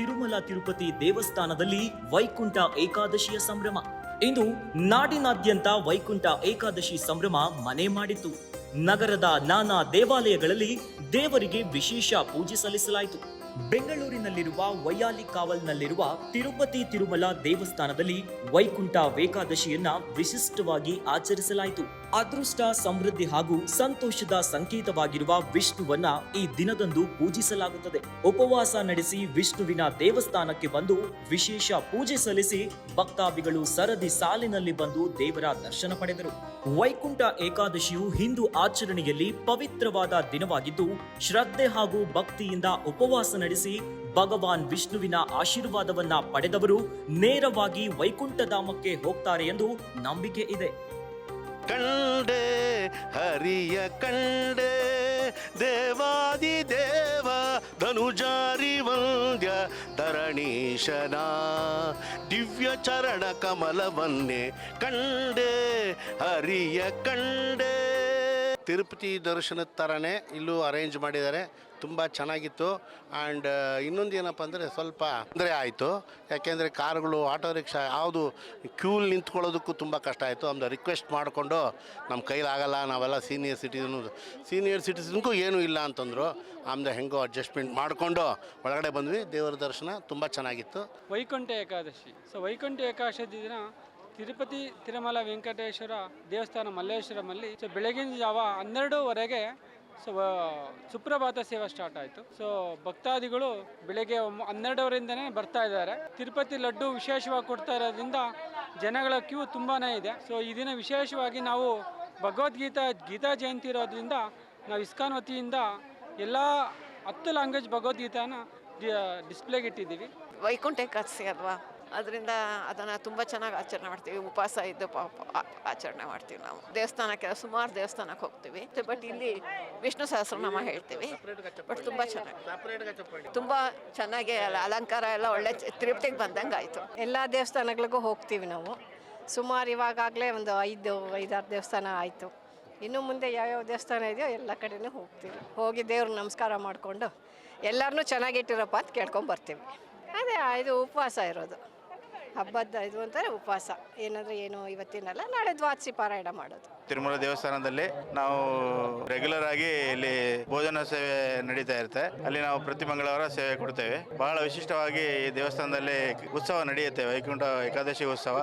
ತಿರುಮಲ ತಿರುಪತಿ ದೇವಸ್ಥಾನದಲ್ಲಿ ವೈಕುಂಠ ಏಕಾದಶಿಯ ಸಂಭ್ರಮ. ಇಂದು ನಾಡಿನಾದ್ಯಂತ ವೈಕುಂಠ ಏಕಾದಶಿ ಸಂಭ್ರಮ ಮನೆ ಮಾಡಿತ್ತು. ನಗರದ ನಾನಾ ದೇವಾಲಯಗಳಲ್ಲಿ ದೇವರಿಗೆ ವಿಶೇಷ ಪೂಜೆ ಸಲ್ಲಿಸಲಾಯಿತು. ಬೆಂಗಳೂರಿನಲ್ಲಿರುವ ವೈಯಾಲಿ ಕಾವಲ್ನಲ್ಲಿರುವ ತಿರುಪತಿ ತಿರುಮಲ ದೇವಸ್ಥಾನದಲ್ಲಿ ವೈಕುಂಠ ಏಕಾದಶಿಯನ್ನ ವಿಶಿಷ್ಟವಾಗಿ ಆಚರಿಸಲಾಯಿತು. ಅದೃಷ್ಟ, ಸಮೃದ್ಧಿ ಹಾಗೂ ಸಂತೋಷದ ಸಂಕೇತವಾಗಿರುವ ವಿಷ್ಣುವನ್ನ ಈ ದಿನದಂದು ಪೂಜಿಸಲಾಗುತ್ತದೆ. ಉಪವಾಸ ನಡೆಸಿ ವಿಷ್ಣುವಿನ ದೇವಸ್ಥಾನಕ್ಕೆ ಬಂದು ವಿಶೇಷ ಪೂಜೆ ಸಲ್ಲಿಸಿ ಭಕ್ತಾದಿಗಳು ಸರದಿ ಸಾಲಿನಲ್ಲಿ ಬಂದು ದೇವರ ದರ್ಶನ ಪಡೆದರು. ವೈಕುಂಠ ಏಕಾದಶಿಯು ಹಿಂದೂ ಆಚರಣೆಯಲ್ಲಿ ಪವಿತ್ರವಾದ ದಿನವಾಗಿದ್ದು, ಶ್ರದ್ಧೆ ಹಾಗೂ ಭಕ್ತಿಯಿಂದ ಉಪವಾಸ ನಡೆಸಿ ಭಗವಾನ್ ವಿಷ್ಣುವಿನ ಆಶೀರ್ವಾದವನ್ನ ಪಡೆದವರು ನೇರವಾಗಿ ವೈಕುಂಠಧಾಮಕ್ಕೆ ಹೋಗ್ತಾರೆ ಎಂದು ನಂಬಿಕೆ ಇದೆ. ಕಂಡೆ, ಹರಿಯ ಕಂಡೆ, ದೇವಾದಿ ದೇವ, ಧನುಜಾರಿ ವಂದ್ಯ, ಧರಣೀಶನ, ದಿವ್ಯ ಚರಣ ಕಮಲವನ್ನೇ ಕಂಡೆ, ಹರಿಯ ಕಂಡೆ. ತಿರುಪತಿ ದರ್ಶನದ ಥರನೇ ಇಲ್ಲೂ ಅರೇಂಜ್ ಮಾಡಿದ್ದಾರೆ. ತುಂಬ ಚೆನ್ನಾಗಿತ್ತು. ಆ್ಯಂಡ್ ಇನ್ನೊಂದು ಏನಪ್ಪ ಅಂದರೆ ಸ್ವಲ್ಪ ತೊಂದರೆ ಆಯಿತು. ಯಾಕೆಂದರೆ ಕಾರುಗಳು ಆಟೋ ರಿಕ್ಷಾ ಯಾವುದು ಕ್ಯೂಲ್ ನಿಂತ್ಕೊಳ್ಳೋದಕ್ಕೂ ತುಂಬ ಕಷ್ಟ ಆಯಿತು. ಅಂದ ರಿಕ್ವೆಸ್ಟ್ ಮಾಡಿಕೊಂಡು ನಮ್ಮ ಕೈಲಾಗಲ್ಲ, ನಾವೆಲ್ಲ ಸೀನಿಯರ್ ಸಿಟಿಸನ್ ಸೀನಿಯರ್ ಸಿಟಿಸನ್ಗೂ ಏನೂ ಇಲ್ಲ ಅಂತಂದರು. ಆಮೇಲೆ ಹೆಂಗೋ ಅಡ್ಜಸ್ಟ್ಮೆಂಟ್ ಮಾಡಿಕೊಂಡು ಒಳಗಡೆ ಬಂದ್ವಿ. ದೇವರ ದರ್ಶನ ತುಂಬ ಚೆನ್ನಾಗಿತ್ತು. ವೈಕುಂಠ ಏಕಾದಶಿ. ಸೊ ವೈಕುಂಠ ಏಕಾದಶಿ ದಿನ ತಿರುಪತಿ ತಿರುಮಲ ವೆಂಕಟೇಶ್ವರ ದೇವಸ್ಥಾನ ಮಲ್ಲೇಶ್ವರಮಲ್ಲಿ ಸೊ ಬೆಳಗಿನ ಜಾವ ಹನ್ನೆರಡೂವರೆಗೆ ಸೊ ಸುಪ್ರಭಾತ ಸೇವೆ ಸ್ಟಾರ್ಟ್ ಆಯಿತು. ಸೊ, ಭಕ್ತಾದಿಗಳು ಬೆಳಗ್ಗೆ ಹನ್ನೆರಡವರಿಂದನೇ ಬರ್ತಾ ಇದ್ದಾರೆ. ತಿರುಪತಿ ಲಡ್ಡು ವಿಶೇಷವಾಗಿ ಕೊಡ್ತಾ ಇರೋದ್ರಿಂದ ಜನಗಳ ಕ್ಯೂ ತುಂಬಾ ಇದೆ. ಸೊ, ಈ ದಿನ ವಿಶೇಷವಾಗಿ ನಾವು ಭಗವದ್ಗೀತಾ, ಗೀತಾ ಜಯಂತಿ ಇರೋದ್ರಿಂದ ನಾವು ಇಸ್ಕಾನ್ ವತಿಯಿಂದ ಎಲ್ಲ ಹತ್ತು ಲ್ಯಾಂಗ್ವೇಜ್ ಭಗವದ್ಗೀತಾನ ಡಿಸ್ಪ್ಲೇಗೆ ಇಟ್ಟಿದ್ದೀವಿ. ವೈಕುಂಠ ಏಕಾದಶಿ ಅಲ್ವಾ? ಅದರಿಂದ ಅದನ್ನು ತುಂಬ ಚೆನ್ನಾಗಿ ಆಚರಣೆ ಮಾಡ್ತೀವಿ. ಉಪವಾಸ ಇದ್ದು ಪಾಪ ಆಚರಣೆ ಮಾಡ್ತೀವಿ ನಾವು. ದೇವಸ್ಥಾನಕ್ಕೆ ಸುಮಾರು ದೇವಸ್ಥಾನಕ್ಕೆ ಹೋಗ್ತೀವಿ. ಬಟ್ ಇಲ್ಲಿ ವಿಷ್ಣು ಸಹಸ್ರನಾಮ ಹೇಳ್ತೀವಿ. ಬಟ್ ತುಂಬ ಚೆನ್ನಾಗಿ ತುಂಬ ಚೆನ್ನಾಗಿ ಅಲಂಕಾರ ಎಲ್ಲ ಒಳ್ಳೆ ತೃಪ್ತಿಗೆ ಬಂದಂಗೆ ಆಯಿತು. ಎಲ್ಲ ದೇವಸ್ಥಾನಗಳಿಗೂ ಹೋಗ್ತೀವಿ ನಾವು. ಸುಮಾರು ಇವಾಗಲೇ ಒಂದು ಐದು ಐದಾರು ದೇವಸ್ಥಾನ ಆಯಿತು. ಇನ್ನು ಮುಂದೆ ಯಾವ್ಯಾವ ದೇವಸ್ಥಾನ ಇದೆಯೋ ಎಲ್ಲ ಕಡೆನೂ ಹೋಗ್ತೀವಿ. ಹೋಗಿ ದೇವ್ರಿಗೆ ನಮಸ್ಕಾರ ಮಾಡಿಕೊಂಡು ಎಲ್ಲರನ್ನೂ ಚೆನ್ನಾಗಿಟ್ಟಿರಪ್ಪ ಅಂತ ಕೇಳ್ಕೊಂಡು ಬರ್ತೀವಿ. ಅದೇ ಇದು ಉಪವಾಸ ಇರೋದು. ಹಬ್ಬದ ಇದು ಅಂತಾರೆ ಉಪವಾಸ. ಏನಾದರೂ ಏನು ಇವತ್ತಿನಲ್ಲ, ನಾಳೆ ದ್ವಾದಶಿ ಪಾರಾಯಣ ಮಾಡೋದು. ತಿರುಮಲ ದೇವಸ್ಥಾನದಲ್ಲಿ ನಾವು ರೆಗ್ಯುಲರ್ ಆಗಿ ಇಲ್ಲಿ ಭೋಜನ ಸೇವೆ ನಡೀತಾ ಇರುತ್ತೆ. ಅಲ್ಲಿ ನಾವು ಪ್ರತಿ ಮಂಗಳವಾರ ಸೇವೆ ಕೊಡ್ತೇವೆ. ಬಹಳ ವಿಶಿಷ್ಟವಾಗಿ ಈ ದೇವಸ್ಥಾನದಲ್ಲಿ ಉತ್ಸವ ನಡೆಯುತ್ತೆ, ವೈಕುಂಠ ಏಕಾದಶಿ ಉತ್ಸವ.